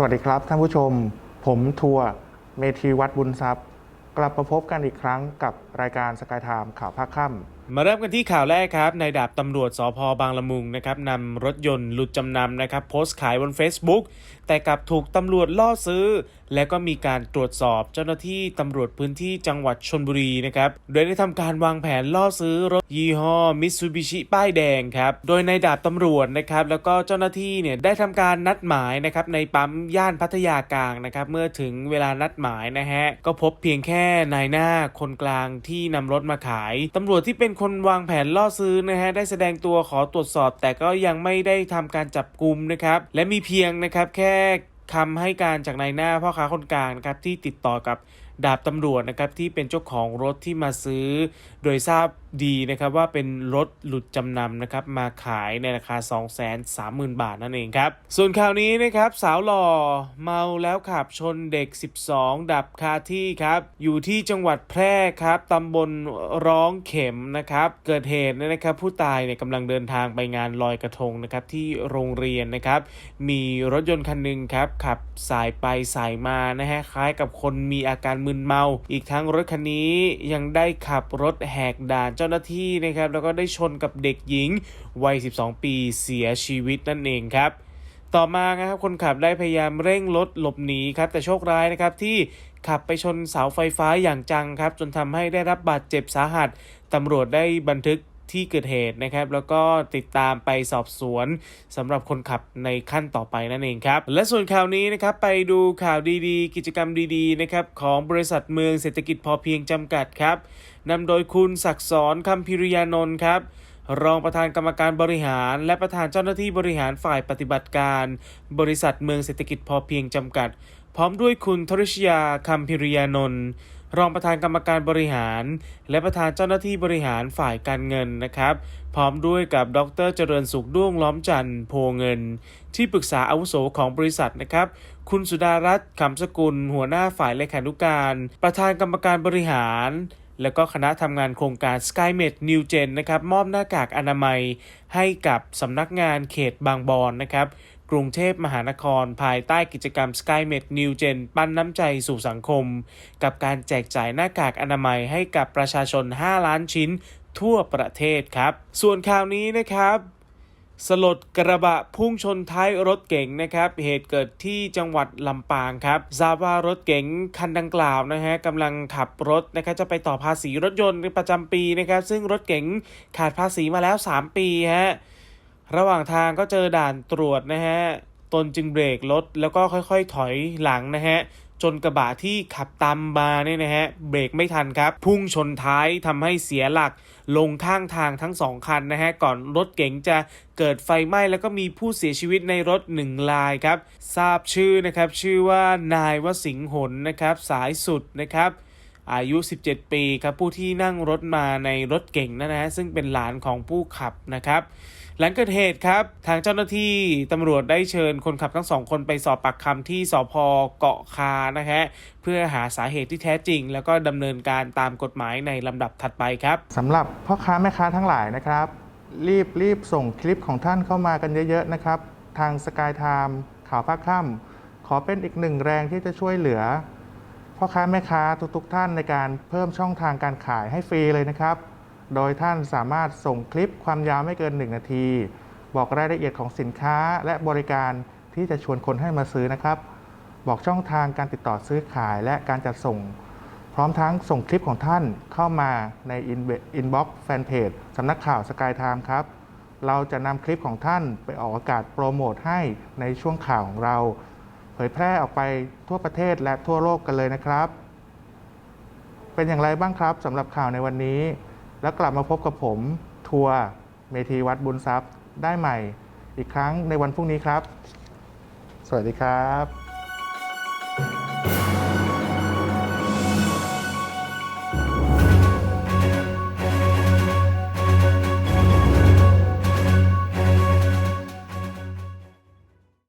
สวัสดีครับท่านผู้ชม ผมทัวร์เมธีวัดบุญทรัพย์ กลับมาพบกันอีกครั้งกับรายการสกายไทม์ข่าวภาคค่ำ มาเริ่มกันที่ข่าวแรกครับนายดาบตำรวจสพบางละมุงนะครับนำรถยนต์หลุดจำนำนะครับโพสต์ขายบน Facebook แต่กลับถูกตำรวจล่อซื้อ และก็มีการตรวจสอบเจ้าหน้าที่ตำรวจพื้นที่จังหวัดชนบุรีนะครับโดยได้ทำการวางแผนล่อซื้อรถยี่ห้อมิตซูบิชิป้ายแดงครับโดยนายดาบตำรวจนะครับแล้วก็เจ้าหน้าที่เนี่ยได้ทำการนัดหมายนะครับในปั๊มย่านพัทยากลางนะครับเมื่อถึงเวลานัดหมายนะฮะก็พบเพียงแค่นายหน้าคนกลางที่นำรถมาขายตำรวจที่เป็นคนวางแผนล่อซื้อนะฮะได้แสดงตัวขอตรวจสอบ แต่ก็ยังไม่ได้ทำการจับกลุ่มนะครับและมีเพียงนะครับแค่คำให้การจากนายหน้าพ่อค้าคนกลางนะครับที่ติดต่อกับดาบตำรวจนะครับที่เป็นเจ้าของรถที่มาซื้อ โดยทราบดีนะครับว่าเป็นรถหลุดจำนำนะครับมาขายในราคา 230,000 บาทนั่นเองครับ ส่วนข่าวนี้นะครับสาวหล่อเมาแล้วขับชนเด็ก 12 ดับคาที่ครับอยู่ที่จังหวัดแพร่ครับตำบลร้องเข็มนะครับเกิดเหตุเนี่ยนะครับผู้ตายเนี่ยกำลังเดินทางไปงานลอยกระทงนะครับที่โรงเรียนนะครับมีรถยนต์คันหนึ่งครับขับสายไปสายมานะฮะคล้ายกับคนมีอาการมึนเมา อีกทั้งรถคันนี้ยังได้ขับรถแหกด่านเจ้าหน้าที่นะครับแล้วก็ได้ชนกับเด็กหญิงวัย 12 ปีเสียชีวิตนั่นเองครับต่อมานะครับคนขับได้พยายามเร่งรถหลบหนีครับแต่โชคร้ายนะครับที่ขับไปชนเสาไฟฟ้าอย่างจังครับ จนทำให้ได้รับบาดเจ็บสาหัสตำรวจได้บันทึกที่เกิดเหตุนะครับ แล้วก็ติดตามไปสอบสวนสำหรับคนขับในขั้นต่อไปนั่นเองครับ และส่วนข่าวนี้นะครับไปดูข่าวดีๆ กิจกรรมดีๆนะครับของบริษัทเมืองเศรษฐกิจพอเพียงจำกัดครับ นำโดยคุณศักดิ์สอนคำพิริยานนท์ครับรองประธานกรรมการบริหาร และประธานเจ้าหน้าที่บริหารฝ่ายปฏิบัติการ บริษัทเมืองเศรษฐกิจพอเพียงจำกัด พร้อมด้วยคุณทริชยาคำพิริยานนท์รองประธานกรรมการบริหาร และประธานเจ้าหน้าที่บริหารฝ่ายการเงินนะครับ พร้อมด้วยกับดรเจริญสุขด้วงล้อมจันทร์โพเงิน ที่ปรึกษาอาวุโสของบริษัทนะครับ คุณสุดารัตน์ขำสกุล หัวหน้าฝ่ายเลขานุการ ประธานกรรมการบริหาร แล้วก็คณะทำงานโครงการ SkyMed New Gen นะครับมอบหน้ากากอนามัยให้กับสำนักงานเขตบางบอนนะครับกรุงเทพมหานคร ภายใต้กิจกรรม SkyMed New Gen ปั้นน้ำใจสู่สังคม กับการแจกจ่ายหน้ากากอนามัยให้กับประชาชน 5 ล้านชิ้นทั่วประเทศครับ ส่วนข่าวนี้นะครับ สลดกระบะพุ่งชนท้ายรถเก๋งนะครับ เหตุเกิดที่จังหวัดลำปางครับทราบว่ารถเก๋งคันดังกล่าวนะฮะกำลังขับรถนะครับจะไปต่อภาษีรถยนต์ประจำปีนะครับ ซึ่งรถเก๋งขาดภาษีมาแล้ว 3 ปีฮะระหว่างทางก็เจอด่านตรวจนะฮะตนจึงเบรกรถแล้วก็ค่อยๆ ถอยหลังนะฮะ จนกระบะที่ขับตามมาเนี่ยนะฮะเบรกไม่ทันครับ พุ่งชนท้ายทำให้เสียหลักลงข้างทางทั้งสองคันนะฮะ ก่อนรถเก๋งจะเกิดไฟไหม้แล้วก็มีผู้เสียชีวิตในรถหนึ่งรายครับ ทราบชื่อนะครับ ชื่อว่านายวสิงห์หนนะครับ สายสุดนะครับอายุ 17 ปีครับผู้ที่นั่งรถมาในรถเก่งนะนะซึ่งเป็นหลานของผู้ขับนะครับ หลังเกิดเหตุครับ ทางเจ้าหน้าที่ตำรวจได้เชิญคนขับทั้งสองคนไปสอบปากคำที่สพเกาะคานะฮะเพื่อหาสาเหตุที่แท้จริง แล้วก็ดำเนินการตามกฎหมายในลำดับถัดไปครับสำหรับพ่อค้าแม่ค้าทั้งหลายนะครับ รีบรีบส่งคลิปของท่านเข้ามากันเยอะๆนะครับ ทางสกายไทม์ข่าวภาคค่ำขอเป็นอีกหนึ่งแรงที่จะช่วยเหลือพ่อค้าแม่ค้าทุกๆ ท่านในการเพิ่มช่องทางการขายให้ฟรีเลยนะครับ โดยท่านสามารถส่งคลิปความยาวไม่เกิน 1 นาที บอกรายละเอียดของสินค้าและบริการที่จะชวนคนให้มาซื้อนะครับ บอกช่องทางการติดต่อซื้อขายและการจัดส่ง พร้อมทั้งส่งคลิปของท่านเข้ามาในอินบ็อกซ์แฟนเพจสำนักข่าวสกายไทม์ครับ เราจะนำคลิปของท่านไปออกอากาศโปรโมทให้ในช่วงข่าวของเรา เผยแพร่ออกไปทั่วประเทศและทั่วโลกกันเลยนะครับ เป็นอย่างไรบ้างครับสำหรับข่าวในวันนี้ แล้วกลับมาพบกับผมทัวร์เมธีวัดบุญทรัพย์ได้ใหม่อีกครั้งในวันพรุ่งนี้ครับ สวัสดีครับ